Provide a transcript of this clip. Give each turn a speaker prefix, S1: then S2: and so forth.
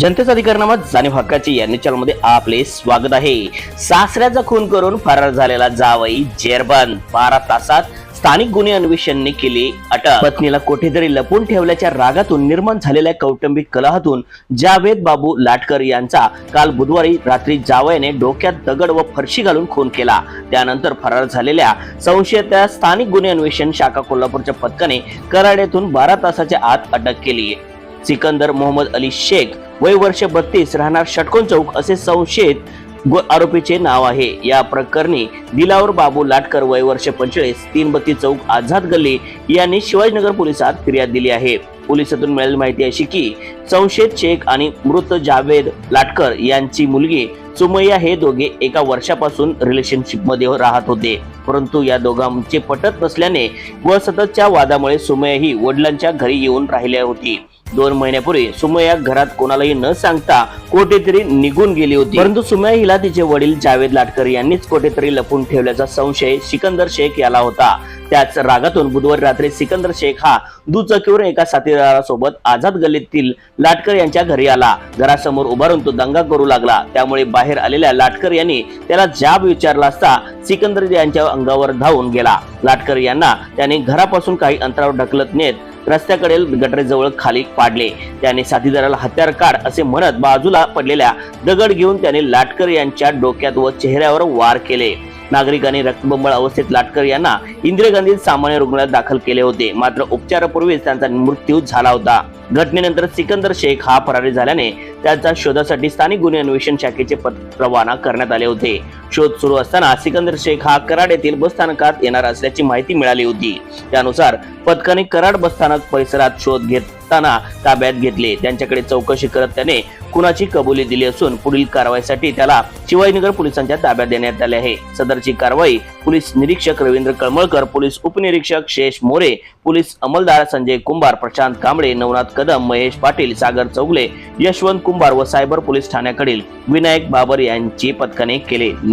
S1: जनतेचा अधिकारनामा जाणीव हक्काची या चॅनलमध्ये आपले स्वागत आहे. सासऱ्याचा खून करून फरार झालेला जावई जेरबंद. बारा तासात स्थानिक गुन्हे अन्वेषणने केली अटक. पत्नीला कोठेतरी लपून ठेवल्याच्या रागातून निर्माण झालेल्या कौटुंबिक कलहातून जावेद बाबू लाटकर यांचा काल बुधवारी रात्री जावयाने डोक्यात दगड व फरशी घालून खून केला. त्यानंतर फरार झालेल्या संशयिता स्थानिक गुन्हे अन्वेषण शाखा कोल्हापूरच्या पथकाने कराड्यातून बारा तासाच्या आत अटक केली. सिकंदर मोहम्मद अली शेख वय वर्ष बत्तीस राहणार षटकोन चौक असे संशयित आरोपीचे नाव आहे. या प्रकरणी दिलावर बाबू लाटकर वय वर्ष पंचेचाळीस तीन बत्ती चौक आझाद गल्ली यांनी शिवाजीनगर पोलिसात फिर्याद दिली आहे. पोलिसातून मिळालेली माहिती अशी की संशयित शेख आणि मृत जावेद लाटकर यांची मुलगी सुमय्या हे दोघे एका वर्षापासून रिलेशनशिपमध्ये राहत होते. परंतु या दोघांचे पटत नसल्याने व सततच्या वादामुळे सुमैया ही वडिलांच्या घरी येऊन राहिल्या होती. दोन महिन्यापूर्वी सुमया घरात कोणालाही न सांगता कोठेतरी निघून गेली होती. परंतु सुमया हिला तिचे वडील जावेद लाटकर यांनीच कोठेतरी लपून ठेवल्याचा संशय सिकंदर शेख याला होता. त्याच रागातून बुधवारी रात्री सिकंदर शेख हा दुचाकीवर एका साथी साथीदारासोबत आझाद गल्लीतील लाटकर यांच्या घरी आला. घरासमोर उभारून तो दंगा करू लागला. त्यामुळे बाहेर आलेल्या लाटकर यांनी त्याला जाब विचारला असता सिकंदर यांच्या अंगावर धावून गेला. लाटकर यांना त्याने घरापासून काही अंतरावर ढकलत नेत रस्त्याकडील गटरेजवळ खाली पाडले. त्याने साथीदाराला हत्यार काढ असे म्हणत बाजूला पडलेल्या दगड घेऊन त्याने लाटकर यांच्या डोक्यात व चेहऱ्यावर वार केले. नागरिकांनी रक्तबंबळ अवस्थेत लाटकर यांना इंदिरा गांधी सामान्य रुग्णालयात दाखल केले होते. मात्र उपचारापूर्वीच त्यांचा मृत्यू झाला होता. घटनेनंतर सिकंदर शेख हा फरारी झाल्याने त्याच्या शोधासाठी स्थानिक गुन्हे अन्वेषण शाखेचे पत्र रवाना करण्यात आले होते. शोध सुरू असताना सिकंदर शेख हा कराड येथील बसस्थानकात येणार असल्याची माहिती मिळाली होती. त्यानुसार पथकाने कराड बसस्थानक परिसरात शोध घेताना ताब्यात घेतले. त्यांच्याकडे चौकशी करत त्याने कुणाची कबुली दिली असून पुढील कारवाईसाठी त्याला शिवाजीनगर पोलिसांच्या ताब्यात देण्यात आले आहे. सदरची कारवाई पोलीस निरीक्षक रवींद्र कळमळकर पोलीस उपनिरीक्षक शेष मोरे पोलीस अंमलदार संजय कुंभार प्रशांत कांबळे नवनाथ कदम महेश पाटील सागर चौगले यशवंत कुंभार व सायबर पोलीस ठाण्याकडील विनायक बाबर यांची पथकाने केले.